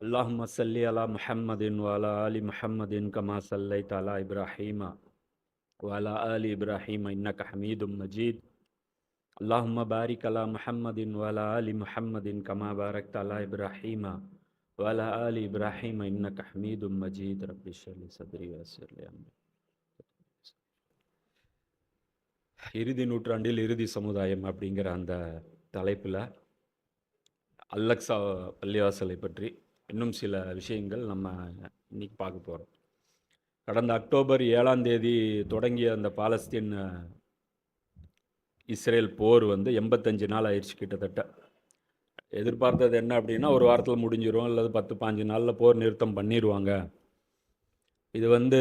اللهم صل على محمد وعلى آل محمد كما صليت على إبراهيم وعلى آل إبراهيم إنك حميد مجيد اللهم بارك على محمد وعلى آل محمد كما باركت على إبراهيم وعلى آل إبراهيم إنك حميد مجيد رب اشرح لي صدري ويسر لي أمري இறுதி நூற்றாண்டில் இறுதி சமுதாயம் அப்படிங்கிற அந்த தலைப்பில் அல்லக்ஸா பள்ளிவாசலை பற்றி இன்னும் சில விஷயங்கள் நம்ம இன்னைக்கு பார்க்க போகிறோம் கடந்த அக்டோபர் ஏழாம் தேதி தொடங்கிய அந்த பாலஸ்தீன் இஸ்ரேல் போர் வந்து எண்பத்தஞ்சு நாள் ஆயிடுச்சு கிட்டத்தட்ட. எதிர்பார்த்தது என்ன அப்படின்னா ஒரு வாரத்தில் முடிஞ்சிரும் அல்லது பத்து பாஞ்சு நாளில் போர் நிறுத்தம் பண்ணிடுவாங்க இது வந்து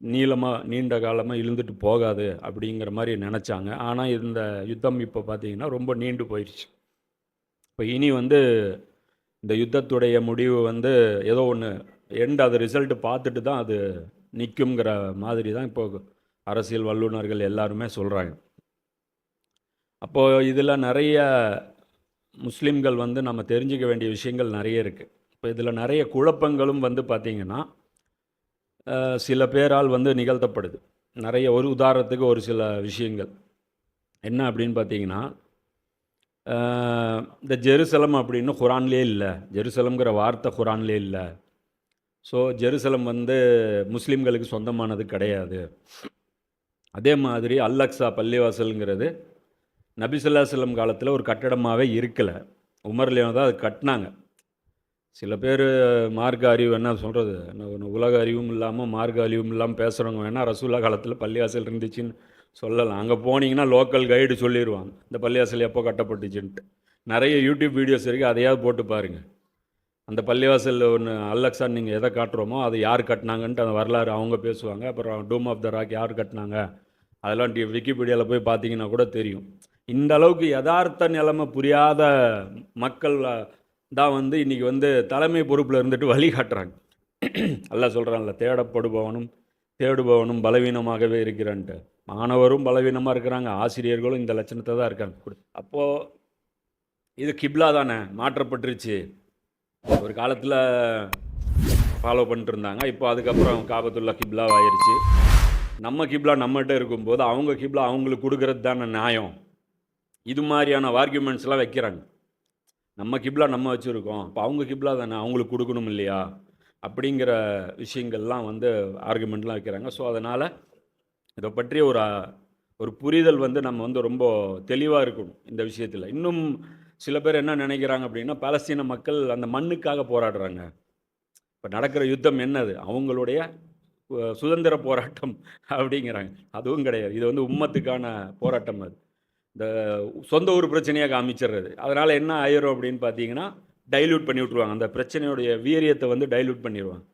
நீளமாக நீண்ட காலமாக இழுந்துட்டு போகாது அப்படிங்கிற மாதிரி நினச்சாங்க. ஆனால் இந்த யுத்தம் இப்போ பார்த்தீங்கன்னா ரொம்ப நீண்டு போயிடுச்சு. இப்போ இனி வந்து இந்த யுத்தத்துடைய முடிவு வந்து ஏதோ ஒன்று எண்ட் அது ரிசல்ட் பார்த்துட்டு தான் அது நிற்குங்கிற மாதிரி தான் இப்போ அரசியல் வல்லுநர்கள் எல்லாருமே சொல்கிறாங்க அப்போது இதில் நிறைய முஸ்லீம்கள் வந்து நம்ம தெரிஞ்சுக்க வேண்டிய விஷயங்கள் நிறைய இருக்குது இப்போ இதில் நிறைய குழப்பங்களும் வந்து பார்த்திங்கன்னா சில பேரால் வந்து நிகழ்த்தப்படுது. நிறைய ஒரு உதாரணத்துக்கு ஒரு சில விஷயங்கள். என்ன அப்படின்னு பார்த்தீங்கன்னா இந்த ஜெருசலம் அப்படின்னு குரான்லேயே இல்லை. ஜெருசலம்ங்கிற வார்த்தை குரான்லேயே இல்லை. ஸோ ஜெருசலம் வந்து முஸ்லீம்களுக்கு சொந்தமானது கிடையாது. அதே மாதிரி அல்லக்ஸா பள்ளிவாசலுங்கிறது நபிசுல்லாசலம் காலத்தில் ஒரு கட்டடமாகவே இருக்கலை. உமர்லேயும் தான் அது கட்டினாங்க. சில பேர் மார்க்க அறிவு என்ன சொல்கிறது உலக அறிவும் இல்லாமல் மார்க்க அறிவும் இல்லாமல் பேசுகிறவங்க வேணால் ரசூல்லா காலத்தில் பள்ளிவாசல் இருந்துச்சுன்னு சொல்லலாம். அங்கே போனீங்கன்னா லோக்கல் கைடு சொல்லிடுவாங்க இந்த பள்ளிவாசல் எப்போ கட்டப்பட்டுச்சுன்ட்டு. நிறைய யூடியூப் வீடியோஸ் இருக்குது அதையாவது போட்டு பாருங்கள் அந்த பள்ளிவாசல் ஒன்று அல்லக்ஸா நீங்கள் எதை காட்டுறோமோ அது யார் கட்டினாங்கன்ட்டு அந்த வரலாறு அவங்க பேசுவாங்க. அப்புறம் டூம் ஆஃப் த ராக் யார் கட்டினாங்க? அதெல்லாம் டி விக்கிபீடியாவில் போய் பார்த்தீங்கன்னா கூட தெரியும். இந்த அளவுக்கு யதார்த்த நிலைமை புரியாத மக்கள் தான் வந்து இன்றைக்கி வந்து தலைமை பொறுப்பில் இருந்துட்டு வழி காட்டுறாங்க சொல்கிறாங்கல்ல சொல்கிறான்ல தேடப்படுபவனும் தேடுபவனும் பலவீனமாகவே இருக்கிறான்ட்டு. மாணவரும் பலவீனமாக இருக்கிறாங்க. ஆசிரியர்களும் இந்த லட்சணத்தை தான் இருக்காங்க. அப்போது இது கிப்லா தானே? மாற்றப்பட்டுருச்சு. ஒரு காலத்தில் ஃபாலோ பண்ணிட்டு இருந்தாங்க இப்போ அதுக்கப்புறம் காபத்துள்ள கிப்லா ஆயிருச்சு நம்ம கிப்லா நம்மகிட்ட இருக்கும்போது அவங்க கிப்லா அவங்களுக்கு கொடுக்கறது தானே நியாயம். இது மாதிரியான ஆர்கியூமெண்ட்ஸ்லாம் வைக்கிறாங்க. நம்ம கிப்லா நம்ம வச்சுருக்கோம். இப்போ அவங்க கிப்லா தானே? அவங்களுக்கு கொடுக்கணும் இல்லையா? அப்படிங்கிற விஷயங்கள்லாம் வந்து ஆர்குமெண்ட்லாம் வைக்கிறாங்க. ஸோ அதனால் இதை பற்றிய ஒரு ஒரு புரிதல் வந்து நம்ம வந்து ரொம்ப தெளிவாக இருக்கணும் இந்த விஷயத்தில். இன்னும் சில பேர் என்ன நினைக்கிறாங்க அப்படின்னா பாலஸ்தீன மக்கள் அந்த மண்ணுக்காக போராடுறாங்க. இப்போ நடக்கிற யுத்தம் என்னது? அவங்களுடைய சுதந்திர போராட்டம் அப்படிங்கிறாங்க. அதுவும் கிடையாது. இது வந்து உம்மத்துக்கான போராட்டம் அது. இந்த சொந்த ஊர் பிரச்சனையாக காமிச்சிடுறது. அதனால் என்ன ஆயிரும் அப்படின்னு பார்த்தீங்கன்னா டைல்யூட் பண்ணி விட்ருவாங்க அந்த பிரச்சனையுடைய வீரியத்தை வந்து டைல்யூட் பண்ணிடுவாங்க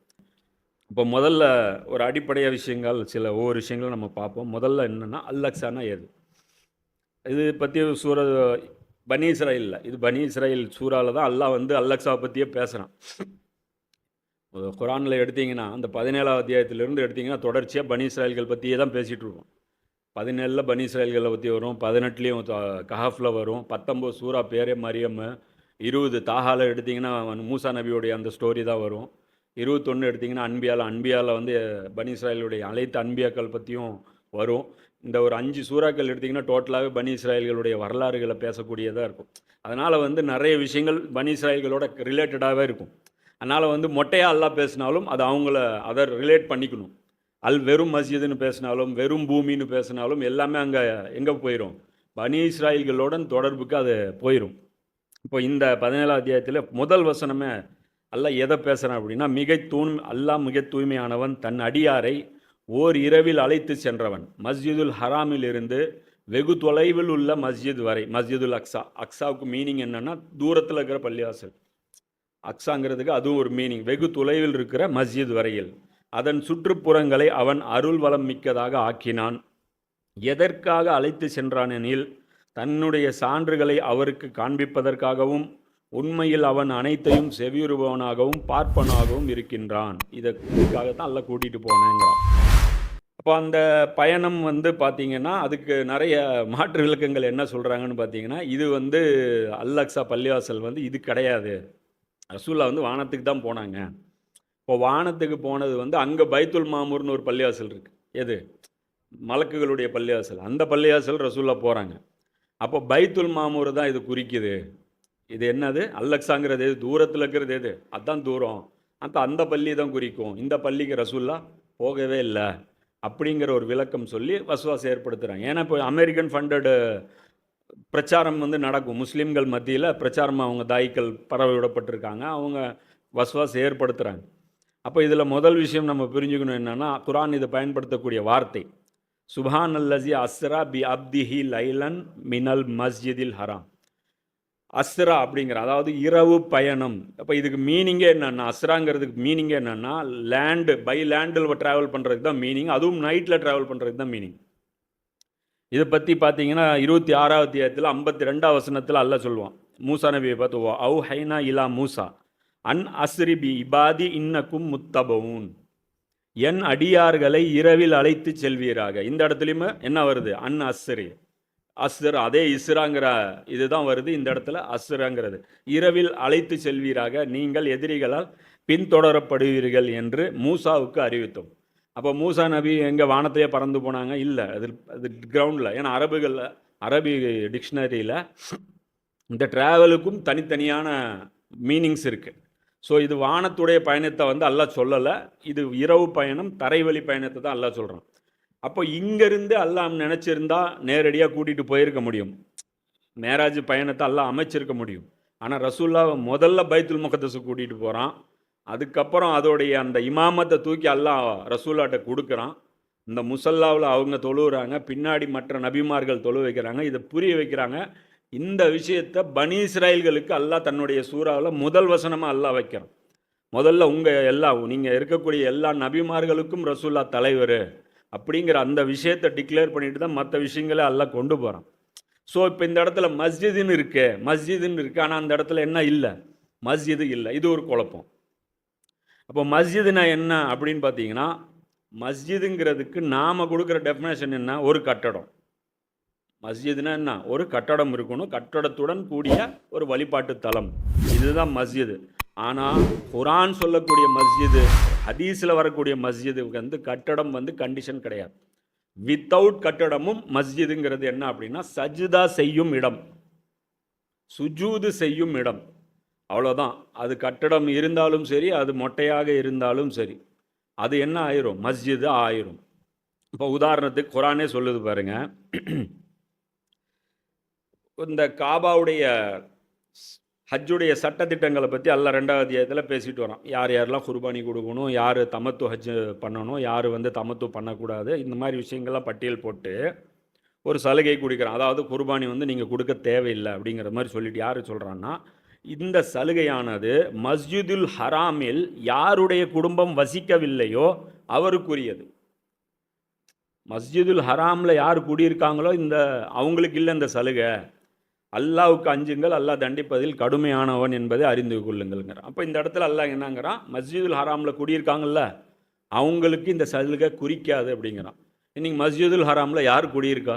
இப்போ முதல்ல ஒரு அடிப்படைய விஷயங்கள் சில ஒவ்வொரு விஷயங்களும் நம்ம பார்ப்போம். முதல்ல என்னென்னா அல்லக்ஸானா எது? இது பற்றி சூர பனி இஸ்ராயில் இது பனி இஸ்ராயில் சூறாவில் தான் அல்லாஹ் வந்து அல்லக்ஸாவை பற்றியே பேசுகிறான் குரானில் எடுத்திங்கன்னா அந்த பதினேழாவது அத்தியாயத்திலிருந்து எடுத்திங்கன்னா தொடர்ச்சியாக பனி இஸ்ராயல்கள் பற்றியே தான் பேசிகிட்டு இருக்கோம். பதினேழில் பனி இஸ்ராயல்களை பற்றி வரும் பதினெட்டுலேயும் கஹாஃபில் வரும் பத்தொம்போது சூறா பேரே மரியம் இருபது தாஹால எடுத்தீங்கன்னா மூசா நபியோடைய அந்த ஸ்டோரி தான் வரும். இருபத்தொன்று எடுத்தீங்கன்னா அன்பியால் அன்பியாவில் வந்து பனி இஸ்ராயலுடைய அனைத்து அன்பியாக்கள் பற்றியும் வரும். இந்த ஒரு அஞ்சு சூறாக்கள் எடுத்திங்கன்னா டோட்டலாகவே பனி இஸ்ராயல்களுடைய வரலாறுகளை பேசக்கூடியதாக இருக்கும். அதனால் வந்து நிறைய விஷயங்கள் பனி இஸ்ராயல்களோட ரிலேட்டடாகவே இருக்கும். அதனால் வந்து மொட்டையாக அல்லா பேசினாலும் அது அவங்கள அதை ரிலேட் பண்ணிக்கணும். அல் வெறும் மஸ்ஜிதுன்னு பேசினாலும் வெறும் பூமின்னு பேசினாலும் எல்லாமே அங்கே எங்கே போயிடும் பனி இஸ்ராயல்களுடன் தொடர்புக்கு அது போயிடும் இப்போ இந்த பதினேழாம் அத்தியாயத்தில் முதல் வசனமே அல்ல எதை பேசுகிறான் அப்படின்னா மிக தூண் அல்லாஹ் மிக தூய்மையானவன் தன் அடியாரை ஓர் இரவில் அழைத்து சென்றவன். மஸ்ஜிதுல் ஹராமில் இருந்து வெகு தொலைவில் உள்ள மஸ்ஜித் வரை மஸ்ஜிதுல் அக்ஸா. அக்ஸாவுக்கு மீனிங் என்னென்னா தூரத்தில் இருக்கிற பள்ளிவாசல். அக்ஸாங்கிறதுக்கு அதுவும் ஒரு மீனிங் வெகு தொலைவில் இருக்கிற மஸ்ஜித் வரையில். அதன் சுற்றுப்புறங்களை அவன் அருள் வளம் மிக்கதாக ஆக்கினான். எதற்காக அழைத்து சென்றானெனில் தன்னுடைய சான்றுகளை அவருக்கு காண்பிப்பதற்காகவும் உண்மையில் அவன் அனைத்தையும் செவியுறுபவனாகவும் பார்ப்பனாகவும் இருக்கின்றான். இதற்காகத்தான் அல்ல கூட்டிகிட்டு போனேங்கிறான். அப்போ அந்த பயணம் வந்து பார்த்திங்கன்னா அதுக்கு நிறைய மாற்று விளக்கங்கள் என்ன சொல்கிறாங்கன்னு பார்த்தீங்கன்னா இது வந்து அல்லக்ஸா பள்ளிவாசல் வந்து இது கிடையாது. ரசூல்லா வந்து வானத்துக்கு தான் போனாங்க. இப்போ வானத்துக்கு போனது வந்து அங்கே பைத்துல் மாமூர்னு ஒரு பள்ளிவாசல் இருக்குது எது? மலக்குகளுடைய பள்ளிவாசல். அந்த பள்ளிவாசல் ரசூல்லா போகிறாங்க அப்போ பைத்துல் மாமூர் தான் இது குறிக்குது. இது என்னது? அல்லக்ஸாங்கிறது எது? தூரத்தில் இருக்கிறது எது? அதுதான் தூரம். அந்த அந்த பள்ளி தான் குறிக்கும். இந்த பள்ளிக்கு ரசூல்லா போகவே இல்லை. அப்படிங்கிற ஒரு விளக்கம் சொல்லி வசுவாசம் ஏற்படுத்துகிறாங்க ஏன்னா இப்போ அமெரிக்கன் ஃபண்டடு பிரச்சாரம் வந்து நடக்கும். முஸ்லீம்கள் மத்தியில் பிரச்சாரம் அவங்க தாய்க்கள் பரவ விடப்பட்டிருக்காங்க அவங்க வசுவாசம் ஏற்படுத்துகிறாங்க அப்போ இதில் முதல் விஷயம் நம்ம புரிஞ்சுக்கணும் என்னென்னா குரான் இதை பயன்படுத்தக்கூடிய வார்த்தை. சுபான் அல்லசி அஸ்ரா பி அப்திஹி லைலன் மினல் மஸ்ஜிதில் ஹராம். அஸ்ரா அப்படிங்கிற அதாவது இரவு பயணம். அப்போ இதுக்கு மீனிங்கே என்னென்னா அஸ்ராங்கிறதுக்கு மீனிங்கே என்னென்னா லேண்டு பை லேண்டில் ட்ராவல் பண்ணுறதுக்கு தான் மீனிங் அதுவும் நைட்டில் ட்ராவல் பண்ணுறதுக்கு தான் மீனிங் இதை பற்றி பார்த்தீங்கன்னா இருபத்தி ஆறாவது ஏத்தில் ஐம்பத்தி ரெண்டாவது வசனத்தில் அல்ல சொல்லுவான். மூசா நபியை பார்த்து அவு ஹைனா இலா மூசா அன் அஸ்ரி பி இபாதி இன்னக்கும் முத்தபவுன். என் அடியார்களை இரவில் அழைத்து செல்வீராக. இந்த இடத்துலையுமே என்ன வருது? அன் அஸ்ரி. அஸ்ர் அதே இஸ்ராங்கிற இதுதான் வருது. இந்த இடத்துல அஸ்ராங்கிறது. இரவில் அழைத்து செல்வீராக. நீங்கள் எதிரிகளால் பின்தொடரப்படுவீர்கள் என்று மூசாவுக்கு அறிவித்தோம். அப்போ மூசா நபி எங்கே வானத்தையே பறந்து போனாங்க? இல்லை. அது அது கிரவுண்டில் ஏன்னா அரபுகளில் அரபி டிக்ஷனரியில் இந்த ட்ராவலுக்கும் தனித்தனியான மீனிங்ஸ் இருக்குது ஸோ இது வானத்துடைய பயணத்தை வந்து அல்லாஹ் சொல்லலை. இது இரவு பயணம் தரைவழி பயணத்தை தான் அல்லாஹ் சொல்கிறான் அப்போ இங்கேருந்து அல்லாஹ் நினச்சிருந்தா நேரடியாக கூட்டிகிட்டு போயிருக்க முடியும். மேராஜ் பயணத்தை எல்லாம் அமைச்சிருக்க முடியும். ஆனால் ரசூல்லா முதல்ல பைத்துல் முகத்தஸை கூட்டிகிட்டு போகிறான் அதுக்கப்புறம் அதோடைய அந்த இமாமத்தை தூக்கி எல்லாம் ரசூல்லாட்ட கொடுக்குறான். இந்த முசல்லாவில் அவங்க தொழுகிறாங்க பின்னாடி மற்ற நபிமார்கள் தொழு வைக்கிறாங்க. இதை புரிய வைக்கிறாங்க. இந்த விஷயத்தை பனி இஸ்ராயல்களுக்கு அல்லாஹ் தன்னுடைய சூறாவில் முதல் வசனமாக அல்லாஹ் வைக்கிறான் முதல்ல உங்கள் எல்லா நீங்கள் இருக்கக்கூடிய எல்லா நபிமார்களுக்கும் ரசூல்லா தலைவர் அப்படிங்கிற அந்த விஷயத்தை டிக்ளேர் பண்ணிட்டு தான் மற்ற விஷயங்களை எல்லாம் கொண்டு போகிறான் ஸோ இப்போ இந்த இடத்துல மஸ்ஜிதுன்னு இருக்கு மஸ்ஜிதுன்னு இருக்குது ஆனால் அந்த இடத்துல என்ன இல்லை? மஸ்ஜிது இல்லை. இது ஒரு குழப்பம். அப்போ மஸ்ஜிதுனா என்ன அப்படின்னு பார்த்தீங்கன்னா மஸ்ஜிதுங்கிறதுக்கு நாம் கொடுக்குற டெஃபினேஷன் என்ன? ஒரு கட்டடம். மஸ்ஜிதுனா என்ன? ஒரு கட்டடம் இருக்கணும். கட்டடத்துடன் கூடிய ஒரு வழிபாட்டு தலம். இதுதான் மஸ்ஜிது. ஆனால் குரான் சொல்லக்கூடிய மஸ்ஜிது ஹதீஸில் வரக்கூடிய மஸ்ஜிது வந்து கட்டடம் வந்து கண்டிஷன் கிடையாது. வித்தவுட் கட்டடமும் மஸ்ஜிதுங்கிறது என்ன அப்படின்னா சஜிதா செய்யும் இடம். சுஜூது செய்யும் இடம். அவ்வளோதான் அது கட்டடம் இருந்தாலும் சரி அது மொட்டையாக இருந்தாலும் சரி. அது என்ன ஆயிரும்? மஸ்ஜிது ஆயிரும். இப்போ உதாரணத்துக்கு குரானே சொல்லுது பாருங்க. இந்த காபாவுடைய ஹஜ்ஜுடைய சட்டத்திட்டங்களை பற்றி அல்ல ரெண்டாவது அத்தியாயத்தில் பேசிட்டு வரோம் யார் யாரெல்லாம் குர்பானி கொடுக்கணும் யார் தமத்து ஹஜ் பண்ணணும் யார் வந்து தமத்து பண்ணக்கூடாது இந்த மாதிரி விஷயங்கள்லாம் பட்டியல் போட்டு ஒரு சலுகை கொடுக்குறான். அதாவது குர்பானி வந்து நீங்கள் கொடுக்க தேவையில்லை அப்படிங்கிற மாதிரி சொல்லிட்டு யார் சொல்கிறான்னா இந்த சலுகையானது மஸ்ஜிதுல் ஹராமில் யாருடைய குடும்பம் வசிக்கவில்லையோ அவருக்குரியது. மஸ்ஜிதுல் ஹராமில் யார் குடியிருக்காங்களோ இந்த அவங்களுக்கு இல்லை இந்த சலுகை. அல்லாவுக்கு அஞ்சுங்கள் அல்லாஹ் தண்டிப்பதில் கடுமையானவன் என்பதை அறிந்து கொள்ளுங்கள்ங்கிறான். அப்போ இந்த இடத்துல அல்லாஹ் என்னங்கிறான்? மஸ்ஜிதுல் ஹராமில் குடியிருக்காங்கல்ல அவங்களுக்கு இந்த சலுகை குறிக்காது அப்படிங்கிறான். இன்னைக்கு மஸ்ஜிதுல் ஹராமில் யார் குடியிருக்கா?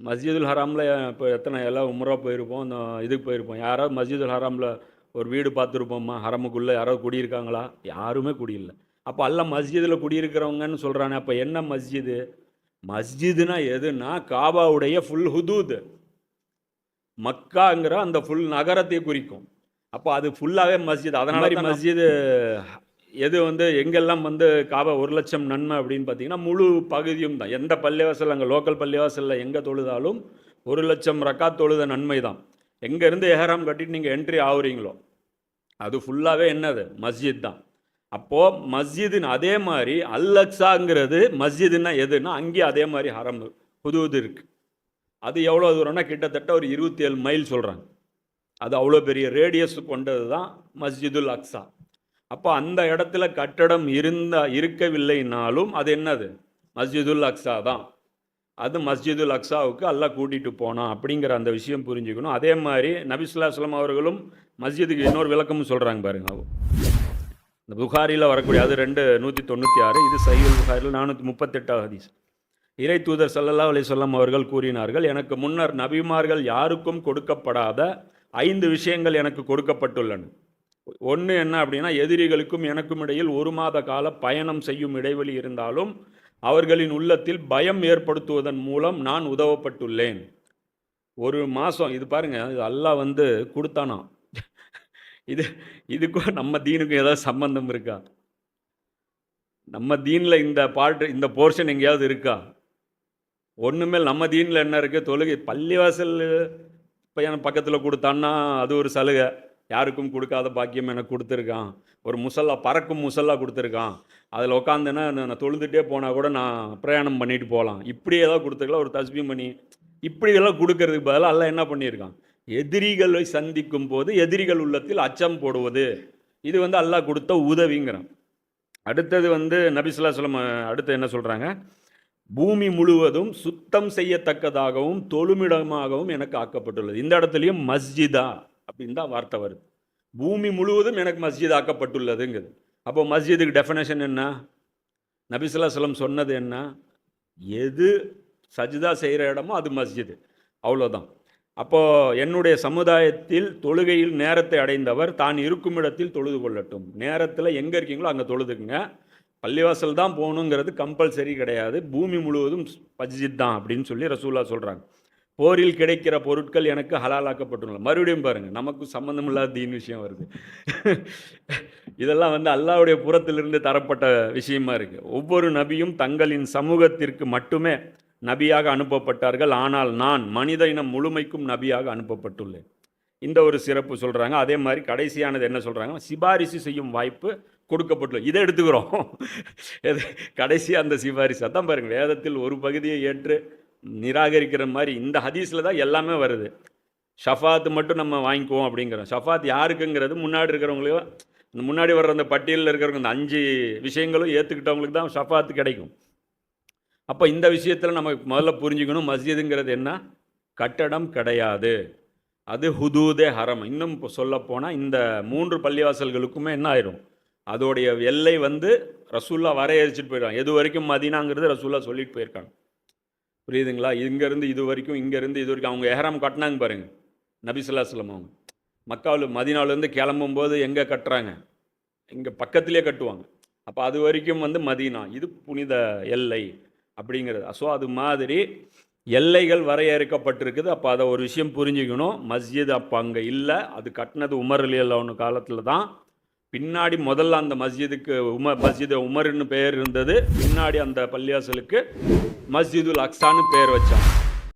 மஸ்ஜிதுல் ஹராமில் இப்போ எத்தனை எல்லாம் உமராக போயிருப்போம் இந்த இதுக்கு போயிருப்போம். யாராவது மஸ்ஜிதுல் ஹராமில் ஒரு வீடு பார்த்துருப்போம்மா ஹரமுக்குள்ளே யாராவது குடியிருக்காங்களா? யாருமே குடியில்லை. அப்போ அல்ல மஸ்ஜிதில் குடியிருக்கிறவங்கன்னு சொல்கிறானே அப்போ என்ன மஸ்ஜிது? மஸ்ஜிதுனா எதுனா காபாவுடைய ஃபுல் ஹுதூத். மக்காங்கிற அந்த ஃபுல் நகரத்தை குறிக்கும். அப்போ அது ஃபுல்லாகவே மஸ்ஜித். அதனால மஸ்ஜிது எது வந்து எங்கெல்லாம் வந்து காபா ஒரு லட்சம் நன்மை அப்படின்னு பார்த்தீங்கன்னா முழு பகுதியும் தான். எந்த பள்ளிவாசல் அங்கே லோக்கல் பள்ளிவாசலில் எங்கே தொழுதாலும் ஒரு லட்சம் ரக்காத் தொழுத நன்மை தான். எங்கேருந்து எஹராம் கட்டிட்டு நீங்கள் என்ட்ரி ஆகுறீங்களோ அது ஃபுல்லாகவே என்னது? மஸ்ஜித் தான். அப்போது மஸ்ஜிதுன்னு அதே மாதிரி அல்லக்ஸாங்கிறது மஸ்ஜிதுன்னா எதுன்னா அங்கேயும் அதே மாதிரி ஹரம் புதுவது இருக்குது அது எவ்வளோ தூரம்னா கிட்டத்தட்ட ஒரு இருபத்தி ஏழு மைல் சொல்கிறாங்க அது அவ்வளோ பெரிய ரேடியஸ் கொண்டது தான் மஸ்ஜிதுல் அக்ஸா. அப்போ அந்த இடத்துல கட்டடம் இருந்தா இருக்கவில்லைனாலும் அது என்னது? மஸ்ஜிதுல் அக்ஸா தான். அது மஸ்ஜிதுல் அக்ஸாவுக்கு அல்லா கூட்டிகிட்டு போனான் அப்படிங்கிற அந்த விஷயம் புரிஞ்சுக்கணும். அதே மாதிரி நபிசுல்லாஸ்லாம் அவர்களும் மஸ்ஜிதுக்கு இன்னொரு விளக்கமும் சொல்கிறாங்க பாருங்க. இந்த புகாரியில் வரக்கூடிய அது ரெண்டு நூற்றி தொண்ணூற்றி ஆறு இது சைவல் புகாரில் நானூற்றி முப்பத்தெட்டாவது ஹதீஸ். இறை தூதர் சல்லல்லா அலிசல்லாம் அவர்கள் கூறினார்கள் எனக்கு முன்னர் நபிமார்கள் யாருக்கும் கொடுக்கப்படாத ஐந்து விஷயங்கள் எனக்கு கொடுக்கப்பட்டுள்ளன. ஒன்று என்ன அப்படின்னா எதிரிகளுக்கும் எனக்கும் இடையில் ஒரு மாத கால பயணம் செய்யும் இடைவெளி இருந்தாலும் அவர்களின் உள்ளத்தில் பயம் ஏற்படுத்துவதன் மூலம் நான் உதவப்பட்டுள்ளேன். ஒரு மாதம் இது பாருங்கள் இது அல்லாஹ் வந்து கொடுத்தானா இது இதுக்கும் நம்ம தீனுக்கும் ஏதாவது சம்பந்தம் இருக்கா? நம்ம தீனில் இந்த பாட்டு இந்த போர்ஷன் எங்கேயாவது இருக்கா? ஒன்றுமே நம்ம தீனில் என்ன இருக்குது தொழுகை பள்ளிவாசல் பையன் பக்கத்தில் கொடுத்தான்னா அது ஒரு சலுகை. யாருக்கும் கொடுக்காத பாக்கியம் எனக்கு கொடுத்துருக்கான். ஒரு முசல்லா பறக்கும் முசல்லா கொடுத்துருக்கான். அதில் உட்காந்துன்னா நான் தொழுதுகிட்டே போனால் கூட நான் பிரயாணம் பண்ணிட்டு போகலாம் இப்படி ஏதாவது கொடுத்துருக்கலாம் ஒரு தஸ்பீம் பண்ணி. இப்படியெல்லாம் கொடுக்கறதுக்கு பதிலாக எல்லாம் என்ன பண்ணியிருக்கான்? எதிரிகளை சந்திக்கும் போது எதிரிகள் உள்ளத்தில் அச்சம் போடுவது. இது வந்து அல்லாஹ் கொடுத்த உதவிங்கிறான். அடுத்தது வந்து நபிசுல்லா சொல்லம் அடுத்து என்ன சொல்கிறாங்க பூமி முழுவதும் சுத்தம் செய்யத்தக்கதாகவும் தொழுமிடமாகவும் எனக்கு ஆக்கப்பட்டுள்ளது. இந்த இடத்துலையும் மஸ்ஜிதா அப்படின்னு தான் வார்த்தை வருது. பூமி முழுவதும் எனக்கு மஸ்ஜித் ஆக்கப்பட்டுள்ளதுங்குது அப்போ மஸ்ஜிதுக்கு டெஃபினேஷன் என்ன? நபிசுல்லா சொல்லம் சொன்னது என்ன? எது சஜிதா செய்கிற இடமோ அது மஸ்ஜிது. அவ்வளோதான் அப்போது என்னுடைய சமுதாயத்தில் தொழுகையில் நேரத்தை அடைந்தவர் தான் இருக்கும் இடத்தில் தொழுது கொள்ளட்டும். நேரத்தில் எங்கே இருக்கீங்களோ அங்கே தொழுதுக்குங்க. பள்ளிவாசல் தான் போகணுங்கிறது கம்பல்சரி கிடையாது. பூமி முழுவதும் மஸ்ஜித் தான் அப்படின்னு சொல்லி ரசூல்லா சொல்கிறாங்க போரில் கிடைக்கிற பொருட்கள் எனக்கு ஹலாலாக்கப்பட்டுள்ள மறுபடியும் பாருங்கள் நமக்கு சம்மந்தம் இல்லாத தீன் விஷயம் வருது. இதெல்லாம் வந்து அல்லாவுடைய புறத்திலிருந்து தரப்பட்ட விஷயமா இருக்குது ஒவ்வொரு நபியும் தங்களின் சமூகத்திற்கு மட்டுமே நபியாக அனுப்பப்பட்டார்கள். ஆனால் நான் மனித இனம் முழுமைக்கும் நபியாக அனுப்பப்பட்டுள்ளேன். இந்த ஒரு சிறப்பு சொல்கிறாங்க அதே மாதிரி கடைசியானது என்ன சொல்கிறாங்க சிபாரிசு செய்யும் வாய்ப்பு கொடுக்கப்பட்டுள்ள இதை எடுத்துக்கிறோம். எது கடைசியாக அந்த சிபாரிசு. அதான் பாருங்கள் வேதத்தில் ஒரு பகுதியை ஏற்று நிராகரிக்கிற மாதிரி இந்த ஹதீஸில் தான் எல்லாமே வருது. ஷஃபாத் மட்டும் நம்ம வாங்கிக்குவோம் அப்படிங்கிறோம். ஷஃபாத் யாருக்குங்கிறது முன்னாடி இருக்கிறவங்களையும் முன்னாடி வர்ற அந்த பட்டியலில் இருக்கிறவங்க அந்த அஞ்சு விஷயங்களும் ஏற்றுக்கிட்டவங்களுக்கு தான் ஷஃபாத்து கிடைக்கும். அப்போ இந்த விஷயத்தில் நம்ம முதல்ல புரிஞ்சுக்கணும் மஸ்ஜிதுங்கிறது என்ன? கட்டடம் கிடையாது. அது ஹுதூதே ஹரம். இன்னும் சொல்லப்போனால் இந்த மூன்று பள்ளிவாசல்களுக்குமே என்ன ஆயிரும்? அதோடைய எல்லை வந்து ரசூல்லா வரையறிச்சிட்டு போயிடுவாங்க. எது வரைக்கும் மதினாங்கிறது ரசூல்லா சொல்லிட்டு போயிருக்காங்க. புரியுதுங்களா? இங்கேருந்து இது வரைக்கும் இங்கேருந்து இது வரைக்கும் அவங்க எஹரம் கட்டினாங்க பாருங்கள் நபிசுல்லா சொல்லம் அவங்க. மக்காவில் மதினாவிலேருந்து கிளம்பும்போது எங்கே கட்டுறாங்க? இங்கே பக்கத்துலேயே கட்டுவாங்க. அப்போ அது வரைக்கும் வந்து மதீனா. இது புனித எல்லை. அப்படிங்கிறது. ஸோ அது மாதிரி எல்லைகள் வரையறுக்கப்பட்டிருக்குது. அப்போ அதை ஒரு விஷயம் புரிஞ்சுக்கணும். மஸ்ஜித் அப்போ அங்கே இல்லை. அது கட்டினது உமர் அலி ஒன்று காலத்தில் தான். பின்னாடி முதல்ல அந்த மஸ்ஜிதுக்கு உம மஸ்ஜித் உமர்னு பெயர் இருந்தது. பின்னாடி அந்த பள்ளியாசலுக்கு மஸ்ஜிதுல் அக்ஸான்னு பெயர் வச்சான்